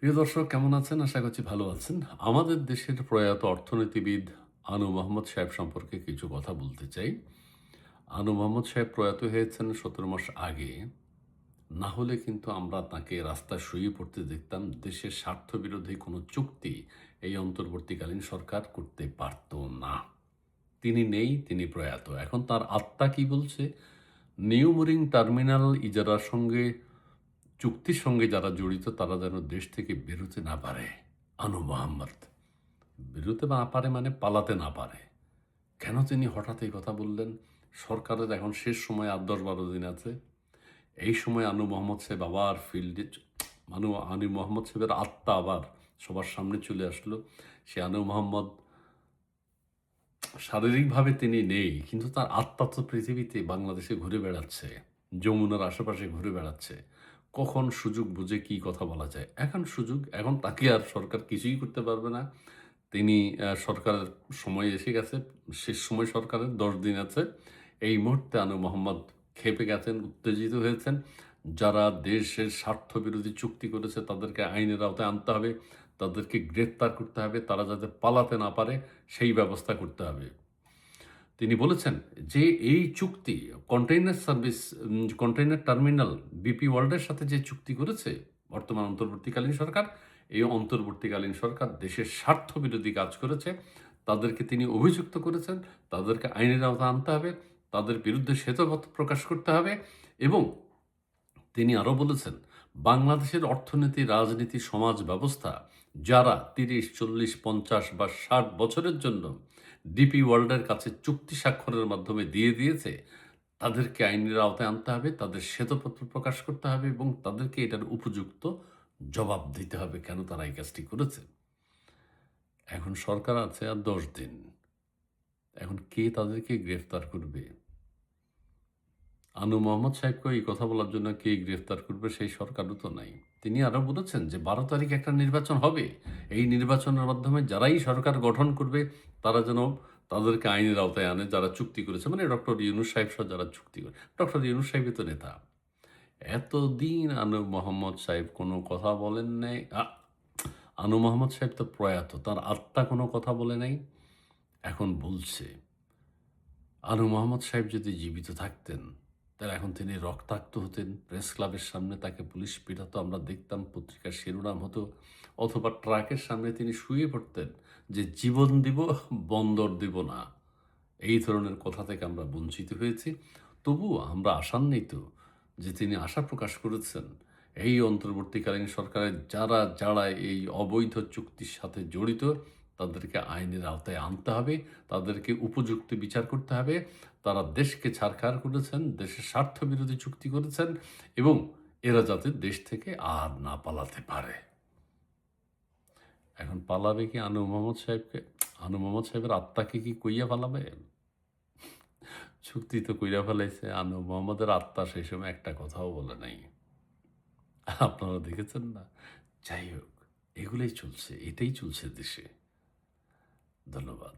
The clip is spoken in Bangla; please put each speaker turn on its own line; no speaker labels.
প্রিয় দর্শক, কেমন আছেন? আশা করছি ভালো আছেন। আমাদের দেশের প্রয়াত অর্থনীতিবিদ আনু মোহাম্মদ সাহেব সম্পর্কে কিছু কথা বলতে চাই। আনু মোহাম্মদ সাহেব প্রয়াত হয়েছেন সতেরো মাস আগে। না হলে কিন্তু আমরা তাকে রাস্তায় শুয়ে পড়তে দেখতাম। দেশের স্বার্থ বিরোধী কোনো চুক্তি এই অন্তর্বর্তীকালীন সরকার করতে পারত না। তিনি নেই, তিনি প্রয়াত। এখন তার আত্মা কি বলছে? নিউমোরিং টার্মিনাল ইজারার সঙ্গে চুক্তির সঙ্গে যারা জড়িত, তারা যেন দেশ থেকে বেরোতে না পারে। আনু মোহাম্মদ, বেরোতে না পারে মানে পালাতে না পারে। কেন তিনি হঠাৎ এই কথা বললেন? সরকারের এখন শেষ সময়, আট দশ বারো দিন আছে। এই সময় আনু মোহাম্মদ সাহেব আবার ফিল্ডে আনু আনু মোহাম্মদ সাহেবের আত্মা আবার সবার সামনে চলে আসলো। সে আনু মোহাম্মদ শারীরিকভাবে তিনি নেই, কিন্তু তার আত্মা তো পৃথিবীতে, বাংলাদেশে ঘুরে বেড়াচ্ছে, যমুনার আশেপাশে ঘুরে বেড়াচ্ছে। কখন সুযোগ বুঝে কি কথা বলা যায়? এখন সুযোগ, এখন তাকে আর সরকার কিছুই করতে পারবে না। তিনি সরকারের সময় এসে গেছে, শেষ সময় সরকারের, দশ দিন আছে। এই মুহূর্তে আনু মোহাম্মদ খেপে গেছেন, উত্তেজিত হয়েছেন। যারা দেশের স্বার্থ বিরোধী চুক্তি করেছে, তাদেরকে আইনের আওতায় আনতে হবে, তাদেরকে গ্রেপ্তার করতে হবে, তারা যাতে পালাতে না পারে, সেই ব্যবস্থা করতে হবে। তিনি বলেছেন যে এই চুক্তি container service container terminal BP ওয়ার্ল্ডের সাথে যে চুক্তি করেছে, বর্তমান অন্তর্বর্তীকালীন সরকার, এই অন্তর্বর্তীকালীন সরকার দেশের স্বার্থ বিরোধী কাজ করেছে, তাদেরকে তিনি অভিযুক্ত করেছেন, তাদেরকে আইনের আওতা আনতে হবে, তাদের বিরুদ্ধে শ্বেতপত্র প্রকাশ করতে হবে এবং তিনি আরও বলেছেন বাংলাদেশের অর্থনীতি, রাজনীতি, সমাজ ব্যবস্থা, যারা তিরিশ, চল্লিশ, পঞ্চাশ বা ষাট বছরের জন্য ডিপি ওয়ার্ল্ডের কাছে চুক্তি স্বাক্ষরের মাধ্যমে দিয়ে দিয়েছে, তাদেরকে আইনের আওতায় আনতে হবে, তাদের শ্বেতপত্র প্রকাশ করতে হবে এবং তাদেরকে এটার উপযুক্ত জবাব দিতে হবে। কেন তারা এই কাজটি করেছে? এখন সরকার আছে আর দশ দিন। এখন কে তাদেরকে গ্রেফতার করবে? আনু মোহাম্মদ সাহেবকে এই কথা বলার জন্য কে গ্রেফতার করবে সেই সরকারও তো নাই। তিনি আরও বলেছেন যে, বারো তারিখ একটা নির্বাচন হবে। এই নির্বাচনের মাধ্যমে যারাই সরকার গঠন করবে, তারা যেন তাদেরকে আইনের আওতায় আনে, যারা চুক্তি করেছে। মানে ডক্টর ইউনুস সাহেব সহ যারা চুক্তি করে। ডক্টর ইউনুস সাহেবই তো নেতা। এতদিন আনু মোহাম্মদ সাহেব কোনো কথা বলেন নাই। আনু মোহাম্মদ সাহেব তো প্রয়াত। তার আত্মা কোনো কথা বলে নাই। এখন বলছে, আনু মোহাম্মদ সাহেব যদি জীবিত থাকতেন তাহলে এখন তিনি রক্তাক্ত হতেন। প্রেস ক্লাবের সামনে তাকে পুলিশ পিটাতো, আমরা দেখতাম পত্রিকার শিরোনাম হতো, অথবা ট্রাকের সামনে তিনি শুয়ে পড়তেন যে জীবন দিব, বন্দর দিব না। এই ধরনের কথা থেকে আমরা বঞ্চিত হয়েছি। তবুও আমরা আশান্বিত যে তিনি আশা প্রকাশ করেছেন। এই অন্তর্বর্তীকালীন সরকারের যারা যারা এই অবৈধ চুক্তির সাথে জড়িত, তাদেরকে আইনের আওতায় আনতে হবে, তাদেরকে উপযুক্ত বিচার করতে হবে। তারা দেশকে ছাড়খাড় করেছেন, দেশের স্বার্থ বিরোধী চুক্তি করেছেন এবং এরা যাতে দেশ থেকে আর না পালাতে পারে। এখন পালাবে কি আনু মোহাম্মদ সাহেবকে? আনু মোহাম্মদ সাহেবের আত্মাকে কি কইয়া পালাবে? চুক্তি তো কইরা ফেলাইছে, আনু মোহাম্মদের আত্মা সেই সময় একটা কথাও বলে নাই। আপনারা দেখেছেন না? যাই হোক, এগুলোই চলছে, এটাই চলছে দেশে। ধন্যবাদ।